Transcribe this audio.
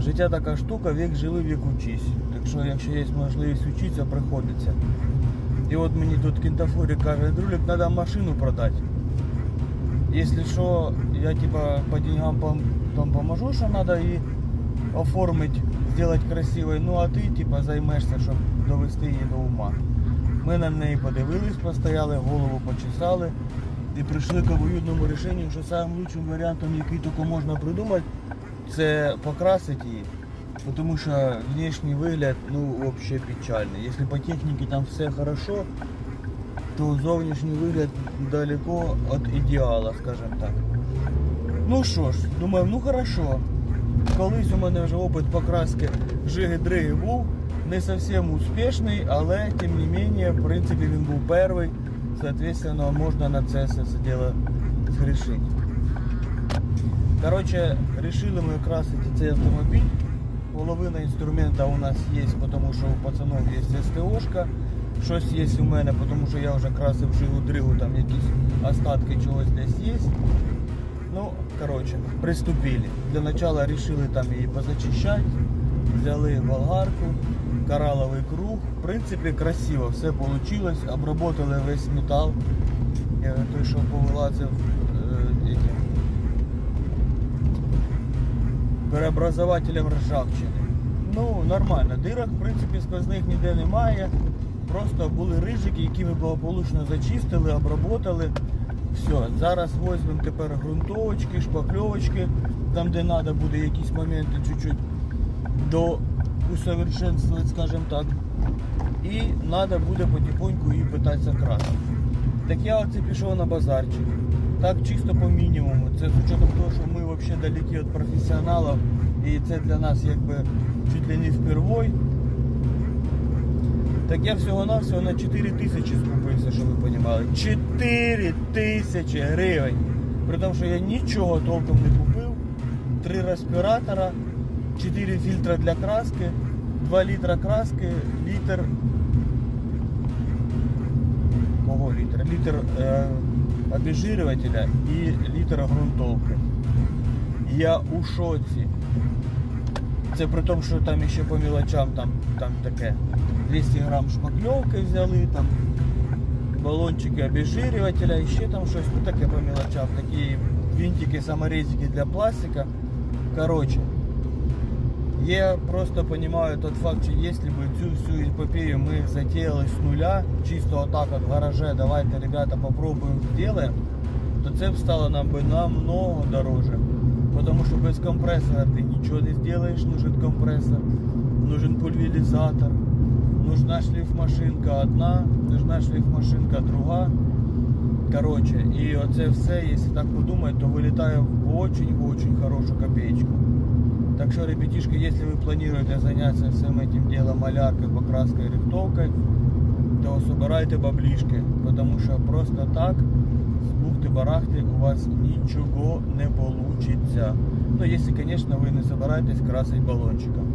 Життя така штука, вік живи, вік учись. Так що, якщо є можливість вчитися, приходиться. І от мені тут кінтафорик каже, друлік, треба машину продати. Якщо що, я типа по деньгам пом- там поможу, що треба і оформити, зробити красивою. Ну а ти типа займешся, щоб довести її до ума. Ми на неї подивились, постояли, голову почесали і прийшли к обоюдному рішенню, що лучшим варіантом, який тільки можна придумати, це покрасити її. Тому що внешній вигляд ну, взагалі печальний. Якщо по техніці там все хорошо, то зовнішній вигляд далеко від ідеала, скажімо так. Ну що ж, думаю, ну хорошо. Колись у мене вже опит покраски жиги-дриги був. Не зовсім успішний, але тим не менее, в принципі, він був перший. Соответственно, можна на це все діло згрішити. Короче, решили ми красити цей автомобіль. Половина інструмента у нас є, тому що у пацанов є СТОшка. Щось є у мене, тому що я вже красив жигу дригу, там якісь остатки чогось десь є. Ну, короче, приступили. Для начала решили там її позачищати. Взяли болгарку, кораловий круг. В принципі, красиво все вийшло. Обработали весь метал. Той, що повилазив е, переобразователем ржавчини. Ну, нормально. Дирок, в принципі, сквозних ніде немає. Просто були рижики, які ми благополучно зачистили, обработали. Все, зараз візьмемо тепер ґрунтовочки, шпакльовочки, там де треба буде якісь моменти чуть-чуть до усовершенствувати, скажімо так. І треба буде потихоньку її питатися красити. Так я оце пішов на базарчик. Так чисто по мінімуму. Це з учетом того, що ми взагалі далекі від професіоналів. І це для нас якби чуть ли не впервой. Так я всього-навсього на 4 тисячі скупився, щоб ви розуміли. 4 тисячі гривень. При тому, що я нічого толком не купив. Три респіратора, 4 фільтра для краски, 2 літра краски, літр. Кого літр? Літр е, обезжирювателя і літр ґрунтовки. Я у шоці. Це при тому, що там ще по мелочам там, там таке 200 грам шпакльовки взяли, там балончики обезжирювателя, і ще там щось ну, таке по мелочам, такі винтики, саморезики для пластика. Короче, я просто понимаю тот факт, що якщо б цю всю епопею ми затеяли з нуля, чисто отак от в гараже, давайте, ребята, попробуем, сделаем, то це стало нам би намного дороже. Потому что без компрессора ты ничего не сделаешь, нужен компрессор, нужен пульверизатор, нужна шліфмашинка одна, нужна шліфмашинка друга. Короче, і оце все, якщо так подумати, то вилітає в очень-очень хорошу копеечку. Так что, ребятишки, если вы планируете заняться всем этим делом маляркой, покраской, рихтовкой, то собирайте баблишки, потому что просто так з бухти-барахти у вас нічого не получится. Ну, если, конечно, вы не собираетесь красить баллончиком.